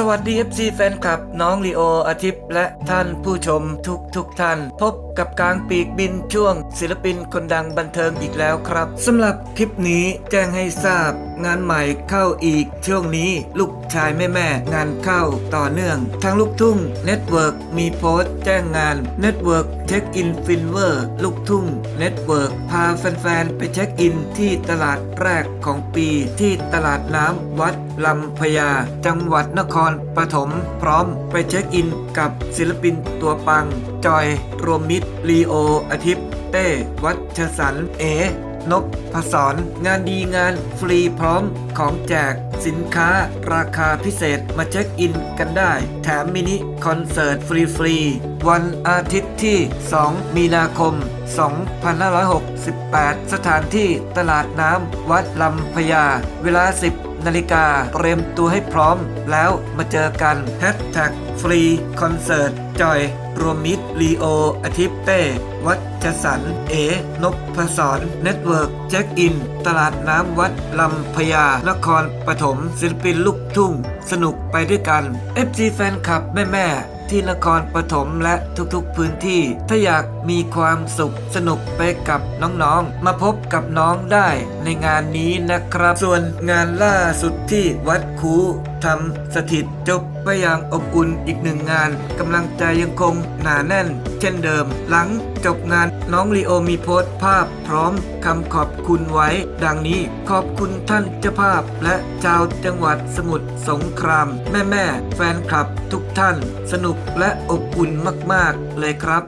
สวัสดี FC แฟนคลับ น้องลีโออาทิตย์ และท่านผู้ชมทุกทุกๆท่าน พบกับกลางปีกบินช่วง ศิลปินคนดังบันเทิงอีกแล้วครับสำหรับคลิปนี้แจ้งให้ทราบ งานใหม่เข้าอีกช่วงนี้ลูกชายแม่แม่งานเข้าต่อเนื่อง ทางลูกทุ่งเน็ตเวิร์กมีโพสต์แจ้งงานเน็ตเวิร์กเช็คอินฟินเวอร์ลูกทุ่งเน็ตเวิร์กพาแฟนๆ ไปเช็คอินที่ตลาดแรกของปีที่ตลาดน้ำวัดลำพญาจังหวัดนครปฐมพร้อมไปเช็คอินกับศิลปินตัวปัง จอยรวมมิตรลีโออาทิตย์เต้วัชสันเอ นกพศร งานดีงานฟรีพร้อมของแจกสินค้าราคาพิเศษมาเช็คอินกันได้ แถมมินิคอนเสิร์ตฟรีๆ วันอาทิตย์ที่ 2 มีนาคม 2568 สถานที่ตลาดน้ำวัดลำพญา เวลา 10 นาฬิกาเตรียมตัวให้พร้อมแล้วมาเจอกันแฮชแท็กฟรีคอนเสิร์ต จอย รวมมิตรลีโอ อาทิตย์เต้วัดจสัน เอนพพศรเน็ตเวิร์กเช็คอิน ตลาดน้ำวัดลำพญานครปฐมศิลปินลูกทุ่ง สนุกไปด้วยกัน FC แฟนคลับแม่ๆที่นครปฐมและทุกๆพื้นที่ ถ้าอยากมีความสุขสนุกไปกับน้องๆ มาพบกับน้องได้ในงานนี้นะครับ ส่วนงานล่าสุดที่วัดคู ทำสถิตจบไปอย่างอบอุ่นอีกหนึ่งงานกำลังใจยังคงหนาแน่น เช่นเดิม หลังจบงานน้องลีโอมีโพสต์ภาพพร้อมคำขอบคุณไว้ ดังนี้ขอบคุณท่านเจ้าภาพ และชาวจังหวัดสมุทรสงคราม แม่แม่แฟนคลับทุกท่าน สนุกและอบอุ่นมาก ๆ เลยครับ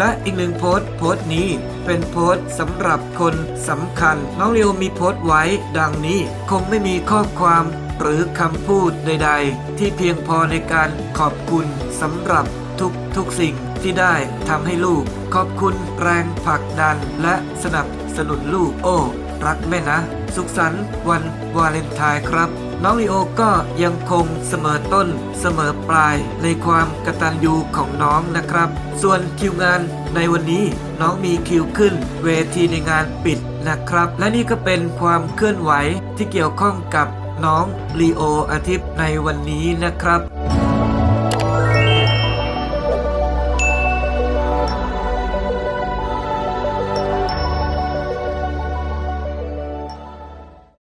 และอีกหนึ่งโพสต์โพสต์นี้ เป็นโพสต์สำหรับคนสำคัญ น้องเรียวมีโพสต์ไว้ดังนี้ คงไม่มีข้อความหรือคำพูดใด ๆ ที่เพียงพอในการขอบคุณสำหรับทุกทุกสิ่งที่ได้ทำให้ลูก ขอบคุณแรงผลักดันและสนับสนุนลูกโอ้ รักแม่นะ สุขสันต์วันวาเลนไทน์ครับ น้องลีโอก็ยังคงเสมอต้นเสมอปลายในความกระตันยูของน้องนะครับ ส่วนคิวงานในวันนี้น้องมีคิวขึ้น เวทีในงานปิดนะครับ และนี่ก็เป็นความเคลื่อนไหวที่เกี่ยวข้องกับน้องลีโออาทิตย์ในวันนี้นะครับ